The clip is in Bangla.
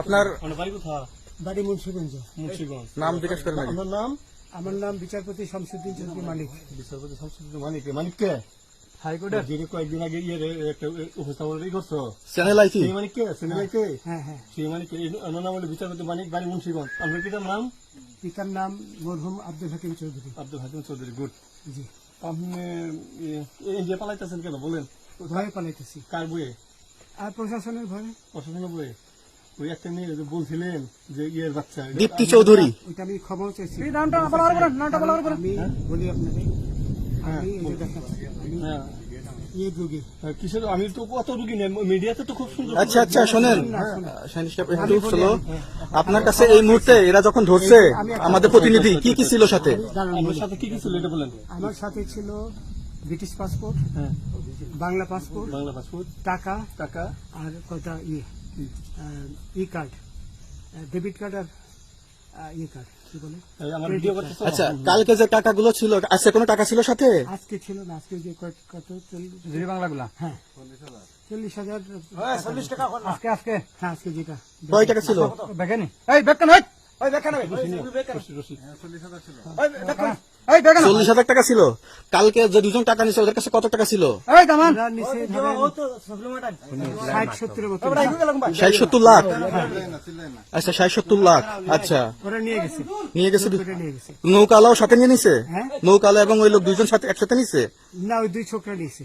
আপনার মানে বাড়ি কোথা বাড়ি মুন্সিগঞ্জ মুন্সিগঞ্জ নাম জিজ্ঞেস করেন। আপনার নাম আমার নাম বিচারপতি শামসুদ্দিন চৌধুরী মালিক বিচারপতি শামসুদ্দিন মানিক মানিক কে হাইকোর্টের যিনি কয়েকদিন আগে ইয়ে একটা উপস্থাপন করছ চ্যানেল সেই মানিক কে হ্যাঁ হ্যাঁ সেই মানিক ওনার নাম হলো বিচারপতি মানিক বাড়ি মুন্সিগঞ্জ আপনার পিতার নাম পিতার নাম মরহুম আব্দুল হাকিম চৌধুরী আব্দুল হাকিম চৌধুরী গুড জি আপনি ইন্ডিয়া পালাইতেছেন কেন বলেন ভয়ে পালাইতেছি কার বইয়ে আর প্রশাসনের ভয়ে প্রশাসনের বইয়ে ওই একটা মেয়ে বলছিলেন যে ইয়ের বাচ্চা দীপ্তি চৌধুরী। ওইটা আমি চাইছি। নামটা নামটা বলি আপনাকে এই হ্যাঁ। হ্যাঁ, তো কত রুগী নেই মিডিয়াতে তো খুব সুন্দর আচ্ছা আচ্ছা শোনেন। স্লো আপনার কাছে এই মুহূর্তে এরা যখন ধরছে আমাদের প্রতিনিধি কি কি ছিল সাথে? বলি। সাথে কি কি ছিল এটা বলেন। আমার সাথে ছিল ব্রিটিশ পাসপোর্ট হ্যাঁ। বাংলা পাসপোর্ট বাংলা পাসপোর্ট টাকা টাকা। আর কয়টা ইয়ে? ই কার্ড ডেবিট কার্ড আর ই কার্ড কি বলে? আমার ভিডিও করতেছো? আচ্ছা কালকে যে টাকাগুলো ছিল আজকে কোনো টাকা ছিল সাথে? আজকে ছিল না আজকে যে কত- কত? চল্লিশ জিরি বাংলাগুলা? হ্যাঁ। চল্লিশ হাজার। চল্লিশ টাকা আজকে আজকে। হ্যাঁ আজকে যেটা। কয় টাকা ছিল? এই বেকান ওই বেকান বেকান চল্লিশ হাজার টাকা ছিল। কালকে যে দুজন টাকা নিয়েছে ওদের কাছে কত টাকা ছিল? ষাট সত্তর লাখ? আচ্ছা ষাট সত্তর লাখ। আচ্ছা। ওরা নিয়ে গেছে। নিয়ে গেছে ওরা নিয়ে গেছে। নৌকালাও সাথে নিয়ে নিছে? নৌকালো নৌকালা এবং ওই লোক দুজন সাথে একসাথে নিছে? না ওই দুই ছোকরা নিয়েছে